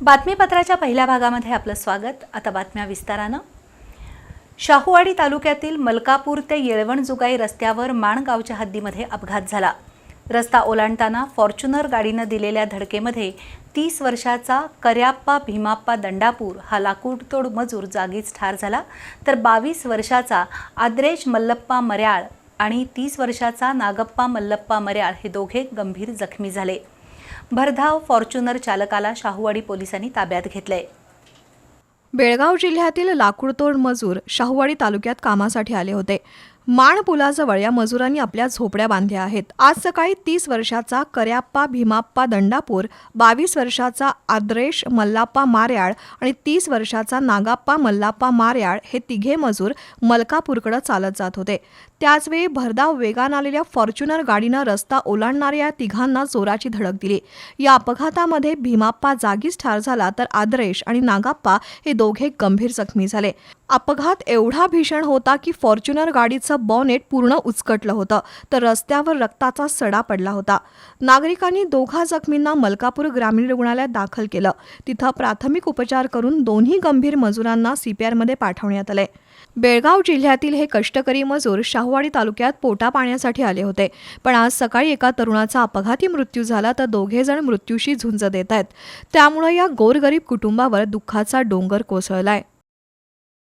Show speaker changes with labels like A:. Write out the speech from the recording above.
A: बातमीपत्राच्या पहिल्या भागामध्ये आपलं स्वागत. आता बातम्या विस्तारानं. शाहूवाडी तालुक्यातील मलकापूर ते येळवणजुगाई रस्त्यावर माणगावच्या हद्दीमध्ये अपघात झाला. रस्ता ओलांडताना फॉर्च्युनर गाडीनं दिलेल्या धडकेमध्ये तीस वर्षाचा कर्याप्पा भीमाप्पा दंडापूर हा लाकूडतोड मजूर जागीच ठार झाला. तर बावीस वर्षाचा आद्रेश मल्लप्पा मर्याळ आणि तीस वर्षाचा नागप्पा मल्लप्पा मर्याळ हे दोघे गंभीर जखमी झाले. भरधाव फॉर्च्युनर चालकाला शाहूवाडी पोलिसांनी ताब्यात घेतलंय.
B: बेळगाव जिल्ह्यातील लाकूडतोड मजूर शाहूवाडी तालुक्यात कामासाठी आले होते. माणपुलाजवळ या मजुरांनी आपल्या झोपड्या बांधल्या आहेत. आज सकाळी तीस वर्षाचा कर्याप्पा भीमाप्पा दंडापूर बावीस वर्षाचा आद्रेश मल्लाप्पा मार्याळ आणि तीस वर्षाचा नागाप्पा मल्लाप्पा मार्याळ हे तिघे मजूर मलकापूरकडे चालत जात होते. त्याचवेळी भरधाव वेगानं आलेल्या फॉर्च्युनर गाडीनं रस्ता ओलांडणाऱ्या या तिघांना जोराची धडक दिली. या अपघातामध्ये भीमाप्पा जागीच ठार झाला तर आद्रेश आणि नागाप्पा हे दोघे गंभीर जखमी झाले. अपघात एवढा भीषण होता की फॉर्च्युनर गाडीचं बॉनेट पूर्ण उचकटलं होतं तर रस्त्यावर रक्ताचा सडा पडला होता. नागरिकांनी दोघा जखमींना मलकापूर ग्रामीण रुग्णालयात दाखल केलं. तिथं प्राथमिक उपचार करून दोन्ही गंभीर मजुरांना सीपीआरमध्ये पाठवण्यात आले. बेळगाव जिल्ह्यातील हे कष्टकरी मजूर शाहूवाडी तालुक्यात पोटा पाण्यासाठी आले होते. पण आज सकाळी एका तरुणाचा अपघाती मृत्यू झाला तर दोघे जण मृत्यूशी झुंज देत आहेत. त्यामुळे या गोरगरीब कुटुंबावर दुःखाचा डोंगर कोसळलाय.